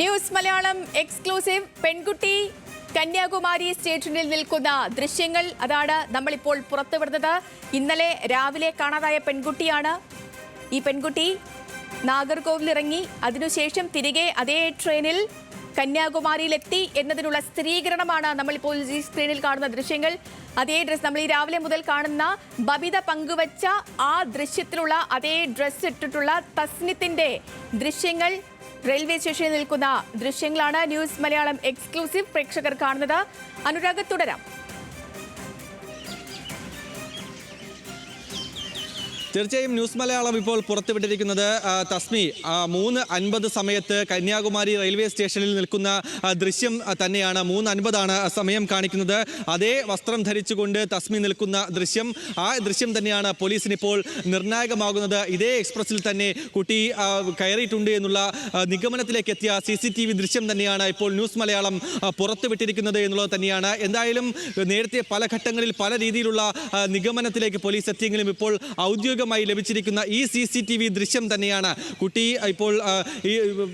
News Malayalam exclusive. പെൺകുട്ടി കന്യാകുമാരി സ്റ്റേഷനിൽ നിൽക്കുന്ന ദൃശ്യങ്ങൾ അതാണ് നമ്മളിപ്പോൾ പുറത്തുവിടുന്നത് ഇന്നലെ രാവിലെ കാണാതായ പെൺകുട്ടിയാണ് ഈ പെൺകുട്ടി. നാഗർകോവിൽ ഇറങ്ങി. അതിനുശേഷം തിരികെ അതേ ട്രെയിനിൽ കന്യാകുമാരിയിലെത്തി എന്നതിനുള്ള സ്ഥിരീകരണമാണ് നമ്മളിപ്പോൾ ഈ സ്ക്രീനിൽ കാണുന്ന ദൃശ്യങ്ങൾ. അതേ ഡ്രസ് നമ്മൾ ഈ രാവിലെ മുതൽ കാണുന്ന ബബിത പങ്കുവച്ച ആ ദൃശ്യത്തിലുള്ള അതേ ഡ്രസ് ഇട്ടിട്ടുള്ള തസ്നിത്തിന്റെ ദൃശ്യങ്ങൾ റെയിൽവേ സ്റ്റേഷനിൽ നിൽക്കുന്ന ദൃശ്യങ്ങളാണ് ന്യൂസ് മലയാളം എക്സ്ക്ലൂസീവ് പ്രേക്ഷകർ കാണുന്നത്. അനുരാഗ് തുടരാം. തീർച്ചയായും ന്യൂസ് മലയാളം ഇപ്പോൾ പുറത്തുവിട്ടിരിക്കുന്നത് തസ്മി. മൂന്ന് അൻപത് സമയത്ത് കന്യാകുമാരി റെയിൽവേ സ്റ്റേഷനിൽ നിൽക്കുന്ന ദൃശ്യം തന്നെയാണ്. മൂന്ന് അൻപതാണ് സമയം കാണിക്കുന്നത്. അതേ വസ്ത്രം ധരിച്ചുകൊണ്ട് തസ്മി നിൽക്കുന്ന ദൃശ്യം. ആ ദൃശ്യം തന്നെയാണ് പോലീസിനിപ്പോൾ നിർണായകമാകുന്നത്. ഇതേ എക്സ്പ്രസിൽ തന്നെ കുട്ടി കയറിയിട്ടുണ്ട് എന്നുള്ള നിഗമനത്തിലേക്ക് എത്തിയ സി സി ടി വി ദൃശ്യം തന്നെയാണ് ഇപ്പോൾ ന്യൂസ് മലയാളം പുറത്തുവിട്ടിരിക്കുന്നത് എന്നുള്ളത് തന്നെയാണ്. എന്തായാലും നേരത്തെ പല ഘട്ടങ്ങളിൽ പല രീതിയിലുള്ള നിഗമനത്തിലേക്ക് പോലീസ് എത്തിയെങ്കിലും ഇപ്പോൾ ഔദ്യോഗികമായി ലഭിച്ചിരിക്കുന്ന ഈ സി സി ടി വി ദൃശ്യം തന്നെയാണ്. കുട്ടി ഇപ്പോൾ ഈ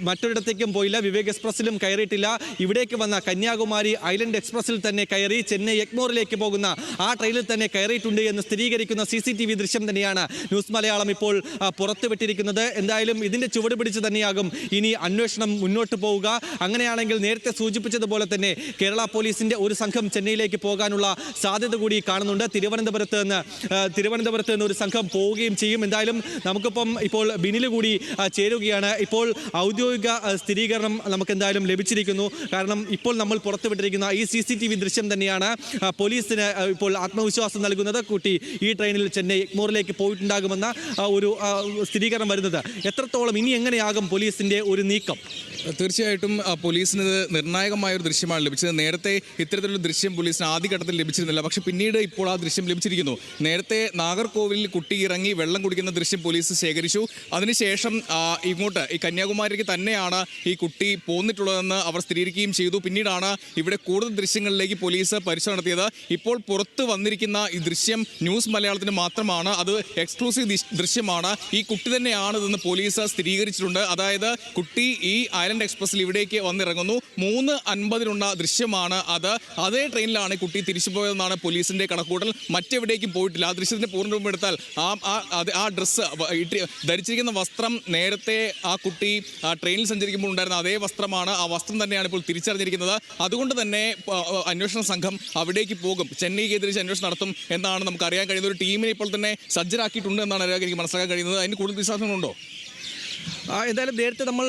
മറ്റൊരിടത്തേക്കും പോയില്ല. വിവേക് എക്സ്പ്രസിലും കയറിയിട്ടില്ല. ഇവിടേക്ക് വന്ന കന്യാകുമാരി ഐലൻഡ് എക്സ്പ്രസിൽ തന്നെ കയറി ചെന്നൈ എഗ്മോറിലേക്ക് പോകുന്ന ആ ട്രെയിനിൽ തന്നെ കയറിയിട്ടുണ്ട് എന്ന് സ്ഥിരീകരിക്കുന്ന സി സി ടി വി ദൃശ്യം തന്നെയാണ് ന്യൂസ് മലയാളം ഇപ്പോൾ പുറത്തുവിട്ടിരിക്കുന്നത്. എന്തായാലും ഇതിന്റെ ചുവട് പിടിച്ച് തന്നെയാകും ഇനി അന്വേഷണം മുന്നോട്ട് പോവുക. അങ്ങനെയാണെങ്കിൽ നേരത്തെ സൂചിപ്പിച്ചതുപോലെ തന്നെ കേരള പോലീസിന്റെ ഒരു സംഘം ചെന്നൈയിലേക്ക് പോകാനുള്ള സാധ്യത കൂടി കാണുന്നുണ്ട്. തിരുവനന്തപുരത്ത് നിന്ന് തിരുവനന്തപുരത്ത് നിന്ന് ഒരു സംഘം പോവുകയും ചെയ്യും. എന്തായാലും നമുക്കിപ്പം ഇപ്പോൾ ബിനിൽ കൂടി ചേരുകയാണ്. ഇപ്പോൾ ഔദ്യോഗിക സ്ഥിരീകരണം നമുക്ക് എന്തായാലും ലഭിച്ചിരിക്കുന്നു. കാരണം ഇപ്പോൾ നമ്മൾ പുറത്തുവിട്ടിരിക്കുന്ന ഈ സി സി ടി വി ദൃശ്യം തന്നെയാണ് പോലീസിന് ഇപ്പോൾ ആത്മവിശ്വാസം നൽകുന്നത്. കുട്ടി ഈ ട്രെയിനിൽ ചെന്നൈ എഗ്മോറിലേക്ക് പോയിട്ടുണ്ടാകുമെന്ന ഒരു സ്ഥിരീകരണം വരുന്നത്. എത്രത്തോളം ഇനി എങ്ങനെയാകും പോലീസിന്റെ ഒരു നീക്കം? തീർച്ചയായിട്ടും പോലീസിന് നിർണായകമായ ഒരു ദൃശ്യമാണ് ലഭിച്ചത്. നേരത്തെ ഇത്തരത്തിലൊരു ദൃശ്യം പോലീസിന് ആദ്യഘട്ടത്തിൽ ലഭിച്ചിരുന്നില്ല. പക്ഷേ പിന്നീട് ഇപ്പോൾ ആ ദൃശ്യം ലഭിച്ചിരിക്കുന്നു. നേരത്തെ നാഗർകോവിലിൽ കുട്ടി ഇറങ്ങി വെള്ളം കുടിക്കുന്ന ദൃശ്യം പോലീസ് ശേഖരിച്ചു. അതിനുശേഷം ഇങ്ങോട്ട് ഈ കന്യാകുമാരിക്ക് തന്നെയാണ് ഈ കുട്ടി പോന്നിട്ടുള്ളതെന്ന് അവർ സ്ഥിരീകരിക്കുകയും ചെയ്തു. പിന്നീടാണ് ഇവിടെ കൂടുതൽ ദൃശ്യങ്ങളിലേക്ക് പോലീസ് പരിശോധന നടത്തിയത്. ഇപ്പോൾ പുറത്ത് വന്നിരിക്കുന്ന ഈ ദൃശ്യം ന്യൂസ് മലയാളത്തിന് മാത്രമാണ്. അത് എക്സ്ക്ലൂസീവ് ദൃശ്യമാണ്. ഈ കുട്ടി തന്നെയാണ് ഇതെന്ന് പോലീസ് സ്ഥിരീകരിച്ചിട്ടുണ്ട്. അതായത് കുട്ടി ഈ ഐലൻഡ് എക്സ്പ്രസിൽ ഇവിടേക്ക് വന്നിറങ്ങുന്നു. മൂന്ന് അൻപതിനുള്ള ദൃശ്യമാണ് അത്. അതേ ട്രെയിനിലാണ് കുട്ടി തിരിച്ചു പോയതെന്നാണ് പോലീസിന്റെ കണക്കൂട്ടൽ മറ്റെവിടേക്കും പോയിട്ടില്ല. ആ ദൃശ്യത്തിന്റെ പൂർണ രൂപം എടുത്താൽ ആ ആ- ആ ഡ്രസ്സ് ധരിച്ചിരിക്കുന്ന വസ്ത്രം നേരത്തെ ആ കുട്ടി ട്രെയിനിൽ സഞ്ചരിക്കുമ്പോൾ ഉണ്ടായിരുന്ന അതേ വസ്ത്രമാണ്. ആ വസ്ത്രം തന്നെയാണ് ഇപ്പോൾ തിരിച്ചറിഞ്ഞിരിക്കുന്നത്. അതുകൊണ്ട് തന്നെ അന്വേഷണ സംഘം അവിടേക്ക് പോകും. ചെന്നൈ കേന്ദ്രീകരിച്ച് അന്വേഷണം നടത്തും എന്നാണ് നമുക്ക് അറിയാൻ കഴിയുന്നത്. ഒരു ടീമിനെ ഇപ്പോൾ തന്നെ സജ്ജരാക്കിയിട്ടുണ്ട് എന്നാണ് എനിക്ക് മനസ്സിലാക്കാൻ കഴിയുന്നത്. അതിന് കൂടുതൽ വിശ്വാസങ്ങളുണ്ടോ? എന്തായാലും നേരത്തെ നമ്മൾ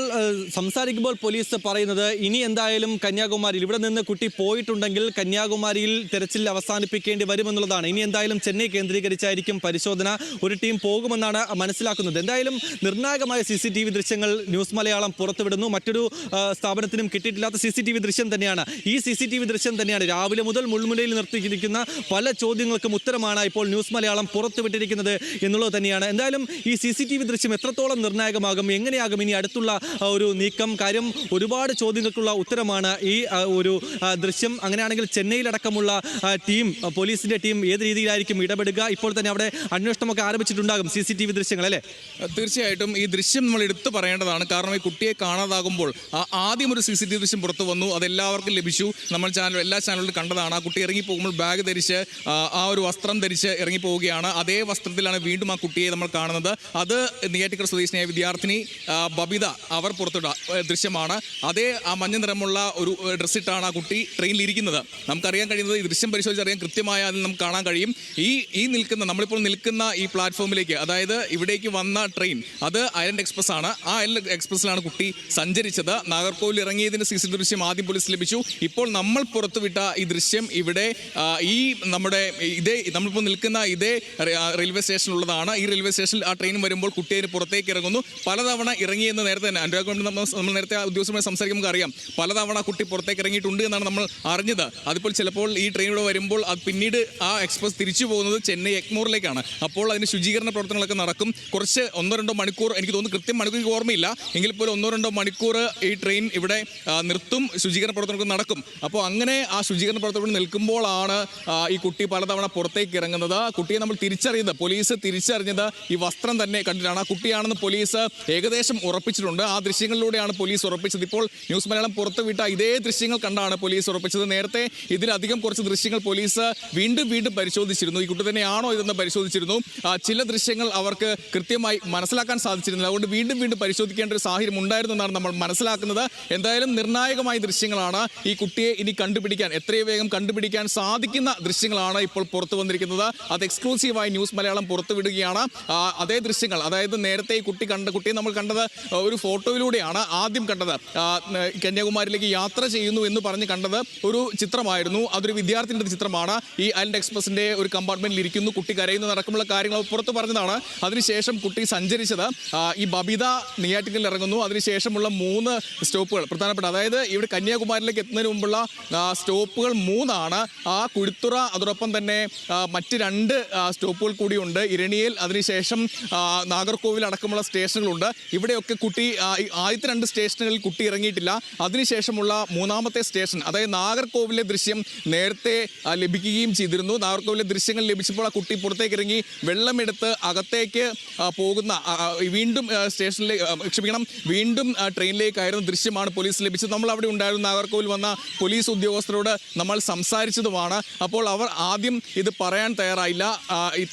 സംസാരിക്കുമ്പോൾ പോലീസ് പറയുന്നത് ഇനി എന്തായാലും കന്യാകുമാരിയിൽ ഇവിടെ നിന്ന് കുട്ടി പോയിട്ടുണ്ടെങ്കിൽ കന്യാകുമാരിയിൽ തെരച്ചിൽ അവസാനിപ്പിക്കേണ്ടി വരുമെന്നുള്ളതാണ്. ഇനി എന്തായാലും ചെന്നൈ കേന്ദ്രീകരിച്ചായിരിക്കും പരിശോധന. ഒരു ടീം പോകുമെന്നാണ് മനസ്സിലാക്കുന്നത്. എന്തായാലും നിർണായകമായ സി ദൃശ്യങ്ങൾ ന്യൂസ് മലയാളം പുറത്തുവിടുന്നു. മറ്റൊരു സ്ഥാപനത്തിനും കിട്ടിയിട്ടില്ലാത്ത സി ദൃശ്യം തന്നെയാണ്. ഈ സി ദൃശ്യം തന്നെയാണ്. രാവിലെ മുതൽ മുൾമുനയിൽ നിർത്തിയിരിക്കുന്ന പല ചോദ്യങ്ങൾക്കും ഉത്തരമാണ് ഇപ്പോൾ ന്യൂസ് മലയാളം പുറത്തുവിട്ടിരിക്കുന്നത് എന്നുള്ളത് തന്നെയാണ്. എന്തായാലും ഈ സി ദൃശ്യം എത്രത്തോളം നിർണായകമാകും എങ്ങനെയാകും? ഇനി അടുത്തുള്ള ഒരു നീക്കം കാര്യം ഒരുപാട് ചോദ്യങ്ങൾക്കുള്ള ഉത്തരമാണ് ഈ ഒരു ദൃശ്യം. അങ്ങനെയാണെങ്കിൽ ചെന്നൈയിലടക്കമുള്ള ടീം പോലീസിന്റെ ടീം ഏത് രീതിയിലായിരിക്കും ഇടപെടുക? ഇപ്പോൾ തന്നെ അവിടെ അന്വേഷണമൊക്കെ ആരംഭിച്ചിട്ടുണ്ടാകും സി സി ടി വി ദൃശ്യങ്ങൾ അല്ലേ? തീർച്ചയായിട്ടും ഈ ദൃശ്യം നമ്മൾ എടുത്തു പറയേണ്ടതാണ്. കാരണം ഈ കുട്ടിയെ കാണാതാകുമ്പോൾ ആദ്യം ഒരു സി സി ടി വി ദൃശ്യം പുറത്തു വന്നു. അതെല്ലാവർക്കും ലഭിച്ചു. നമ്മൾ ചാനൽ എല്ലാ ചാനലിലും കണ്ടതാണ്. ആ കുട്ടി ഇറങ്ങി പോകുമ്പോൾ ബാഗ് ധരിച്ച് ആ, ഒരു വസ്ത്രം ധരിച്ച് ഇറങ്ങി പോവുകയാണ് അതേ വസ്ത്രത്തിലാണ് വീണ്ടും ആ കുട്ടിയെ നമ്മൾ കാണുന്നത്. അത് നെയ്യാറ്റിക്കര സ്വദേശിനിയായ വിദ്യാർത്ഥിനി ബബിത അവർ പുറത്തിട്ട ദൃശ്യമാണ്. അതേ ആ മഞ്ഞ നിറമുള്ള ഒരു ഡ്രസ്സിട്ടാണ് ആ കുട്ടി ട്രെയിനിൽ ഇരിക്കുന്നത്. നമുക്കറിയാൻ കഴിയുന്നത് ഈ ദൃശ്യം പരിശോധിച്ചറിയാൻ കൃത്യമായ അതിൽ നമുക്ക് കാണാൻ കഴിയും. ഈ ഈ നിൽക്കുന്ന നമ്മളിപ്പോൾ നിൽക്കുന്ന ഈ പ്ലാറ്റ്ഫോമിലേക്ക് അതായത് ഇവിടേക്ക് വന്ന ട്രെയിൻ അത് അയലൻഡ് എക്സ്പ്രസ് ആണ്. ആ അയലൻഡ് എക്സ്പ്രസ്സിലാണ് കുട്ടി സഞ്ചരിച്ചത്. നാഗർകോവിൽ ഇറങ്ങിയതിന് സി സി ദൃശ്യം ആദ്യം പോലീസ് ലഭിച്ചു. ഇപ്പോൾ നമ്മൾ പുറത്തുവിട്ട ഈ ദൃശ്യം ഇവിടെ ഈ നമ്മുടെ ഇതേ നമ്മളിപ്പോൾ നിൽക്കുന്ന ഇതേ റെയിൽവേ സ്റ്റേഷനിലുള്ളതാണ്. ഈ റെയിൽവേ സ്റ്റേഷനിൽ ആ ട്രെയിൻ വരുമ്പോൾ കുട്ടി അതിന് പുറത്തേക്ക് ഇറങ്ങുന്നു. പലതവണ ഇറങ്ങിയെന്ന് നേരത്തെ തന്നെ അനുരാഗ് കൊണ്ട് നമ്മൾ നമ്മൾ നേരത്തെ ഉദ്യോഗസ്ഥരുമായി സംസാരിക്കുമ്പോൾ അറിയാം പലതവണ കുട്ടി പുറത്തേക്ക് ഇറങ്ങിയിട്ടുണ്ട് എന്നാണ് നമ്മൾ അറിഞ്ഞത്. അതിപ്പോൾ ചിലപ്പോൾ ഈ ട്രെയിൻ ഇവിടെ വരുമ്പോൾ അത് പിന്നീട് ആ എക്സ്പ്രസ് തിരിച്ചു പോകുന്നത് ചെന്നൈ എഗ്മോറിലേക്കാണ്. അപ്പോൾ അതിന് ശുചീകരണ പ്രവർത്തനങ്ങളൊക്കെ നടക്കും. കുറച്ച് ഒന്നോ രണ്ടോ മണിക്കൂർ എനിക്ക് തോന്നുന്നു കൃത്യം മണിക്കൂർ ഓർമ്മയില്ല. എങ്കിൽ പോലും ഒന്നോ രണ്ടോ മണിക്കൂർ ഈ ട്രെയിൻ ഇവിടെ നിർത്തും ശുചീകരണ പ്രവർത്തനങ്ങൾ നടക്കും. അപ്പോൾ അങ്ങനെ ആ ശുചീകരണ പ്രവർത്തനങ്ങൾ നിൽക്കുമ്പോഴാണ് ഈ കുട്ടി പലതവണ പുറത്തേക്ക് ഇറങ്ങുന്നത്. കുട്ടിയെ നമ്മൾ തിരിച്ചറിയുന്നത് പോലീസ് തിരിച്ചറിഞ്ഞത് ഈ വസ്ത്രം തന്നെ കണ്ടിട്ടാണ്. ആ കുട്ടിയാണെന്ന് പോലീസ് ഏകദേശം ഏകദേശം ഉറപ്പിച്ചിട്ടുണ്ട്. ആ ദൃശ്യങ്ങളിലൂടെയാണ് പോലീസ് ഉറപ്പിച്ചത്. ഇപ്പോൾ ന്യൂസ് മലയാളം പുറത്തുവിട്ട ഇതേ ദൃശ്യങ്ങൾ കണ്ടാണ് പോലീസ് ഉറപ്പിച്ചത്. നേരത്തെ ഇതിലധികം കുറച്ച് ദൃശ്യങ്ങൾ പോലീസ് വീണ്ടും വീണ്ടും പരിശോധിച്ചിരുന്നു. ഈ കുട്ടി തന്നെയാണോ ഇതെന്ന് പരിശോധിച്ചിരുന്നു. ചില ദൃശ്യങ്ങൾ അവർക്ക് കൃത്യമായി മനസ്സിലാക്കാൻ സാധിച്ചിരുന്നില്ല. അതുകൊണ്ട് വീണ്ടും വീണ്ടും പരിശോധിക്കേണ്ട ഒരു സാഹചര്യം ഉണ്ടായിരുന്നു എന്നാണ് നമ്മൾ മനസ്സിലാക്കുന്നത്. എന്തായാലും നിർണായകമായ ദൃശ്യങ്ങളാണ് ഈ കുട്ടിയെ ഇനി കണ്ടുപിടിക്കാൻ എത്രയും വേഗം കണ്ടുപിടിക്കാൻ സാധിക്കുന്ന ദൃശ്യങ്ങളാണ് ഇപ്പോൾ പുറത്തു വന്നിരിക്കുന്നത്. അത് എക്സ്ക്ലൂസീവായി ന്യൂസ് മലയാളം പുറത്തുവിടുകയാണ്. അതേ ദൃശ്യങ്ങൾ അതായത് നേരത്തെ ഈ കുട്ടി കണ്ട കുട്ടിയെ നമ്മൾ കണ്ടത് ഒരു ഫോട്ടോയിലൂടെയാണ് ആദ്യം കണ്ടത്. കന്യാകുമാരിയിലേക്ക് യാത്ര ചെയ്യുന്നു എന്ന് പറഞ്ഞ് കണ്ടത് ഒരു ചിത്രമായിരുന്നു. അതൊരു വിദ്യാർത്ഥിയുടെ ചിത്രമാണ്. ഈ ഐലൻഡ് എക്സ്പ്രസിന്റെ ഒരു കമ്പാർട്ട്മെന്റിൽ ഇരിക്കുന്നു. കുട്ടി കരയുന്നു നടക്കുമുള്ള കാര്യങ്ങൾ പുറത്ത് പറഞ്ഞതാണ്. അതിനുശേഷം കുട്ടി സഞ്ചരിച്ചത് ഈ ബബിത നെയ്യാറ്റിക്കലിൽ ഇറങ്ങുന്നു. അതിനുശേഷമുള്ള മൂന്ന് സ്റ്റോപ്പുകൾ. പ്രധാനപ്പെട്ട അതായത് ഇവിടെ കന്യാകുമാരിയിലേക്ക് എത്തുന്നതിന് മുമ്പുള്ള സ്റ്റോപ്പുകൾ മൂന്നാണ്. ആ കുഴിത്തുറ അതോടൊപ്പം തന്നെ മറ്റ് രണ്ട് സ്റ്റോപ്പുകൾ കൂടിയുണ്ട്. ഇരണിയിൽ അതിനുശേഷം നാഗർകോവിൽ അടക്കമുള്ള സ്റ്റേഷനുകളുണ്ട്. ഇവിടെയൊക്കെ കുട്ടി ആദ്യത്തെ രണ്ട് സ്റ്റേഷനുകളിൽ കുട്ടി ഇറങ്ങിയിട്ടില്ല. അതിനുശേഷമുള്ള മൂന്നാമത്തെ സ്റ്റേഷൻ അതായത് നാഗർകോവിലെ ദൃശ്യം നേരത്തെ ലഭിക്കുകയും ചെയ്തിരുന്നു. നാഗർകോവിലെ ദൃശ്യങ്ങൾ ലഭിച്ചപ്പോൾ ആ കുട്ടി പുറത്തേക്ക് ഇറങ്ങി വെള്ളമെടുത്ത് അകത്തേക്ക് പോകുന്ന വീണ്ടും സ്റ്റേഷനിലേക്ക് ക്ഷമിക്കണം വീണ്ടും ട്രെയിനിലേക്കായിരുന്നു ദൃശ്യമാണ് പോലീസ് ലഭിച്ചത്. നമ്മൾ അവിടെ ഉണ്ടായിരുന്ന നാഗർകോവിൽ വന്ന പോലീസ് ഉദ്യോഗസ്ഥരോട് നമ്മൾ സംസാരിച്ചതുമാണ്. അപ്പോൾ അവർ ആദ്യം ഇത് പറയാൻ തയ്യാറായില്ല.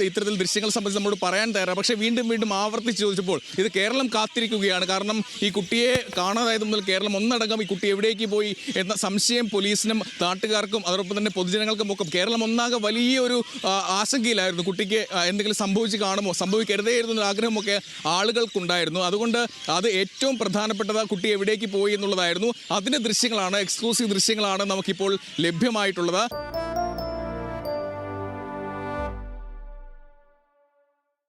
ഇത്തരത്തിൽ ദൃശ്യങ്ങൾ സംബന്ധിച്ച് നമ്മോട് പറയാൻ തയ്യാറാണ് പക്ഷേ വീണ്ടും വീണ്ടും ആവർത്തിച്ച് ചോദിച്ചപ്പോൾ ഇത് കേരളം കാത്തിരിക്കുകയാണ്. കാരണം ഈ കുട്ടിയെ കാണാതായത് മുതൽ കേരളം ഒന്നടങ്കം ഈ കുട്ടി എവിടേക്ക് പോയി എന്ന സംശയം പോലീസിനും നാട്ടുകാർക്കും അതോടൊപ്പം തന്നെ പൊതുജനങ്ങൾക്കും ഒക്കെ കേരളം ഒന്നാകെ വലിയൊരു ആശങ്കയിലായിരുന്നു. കുട്ടിക്ക് എന്തെങ്കിലും സംഭവിച്ച് കാണുമോ? സംഭവിക്കരുതേയിരുന്നു എന്ന ആഗ്രഹമൊക്കെ ആളുകൾക്കുണ്ടായിരുന്നു. അതുകൊണ്ട് അത് ഏറ്റവും പ്രധാനപ്പെട്ടത് കുട്ടി എവിടേക്ക് പോയി എന്നുള്ളതായിരുന്നു. അതിന്റെ ദൃശ്യങ്ങളാണ് എക്സ്ക്ലൂസീവ് ദൃശ്യങ്ങളാണ് നമുക്കിപ്പോൾ ലഭ്യമായിട്ടുള്ളത്.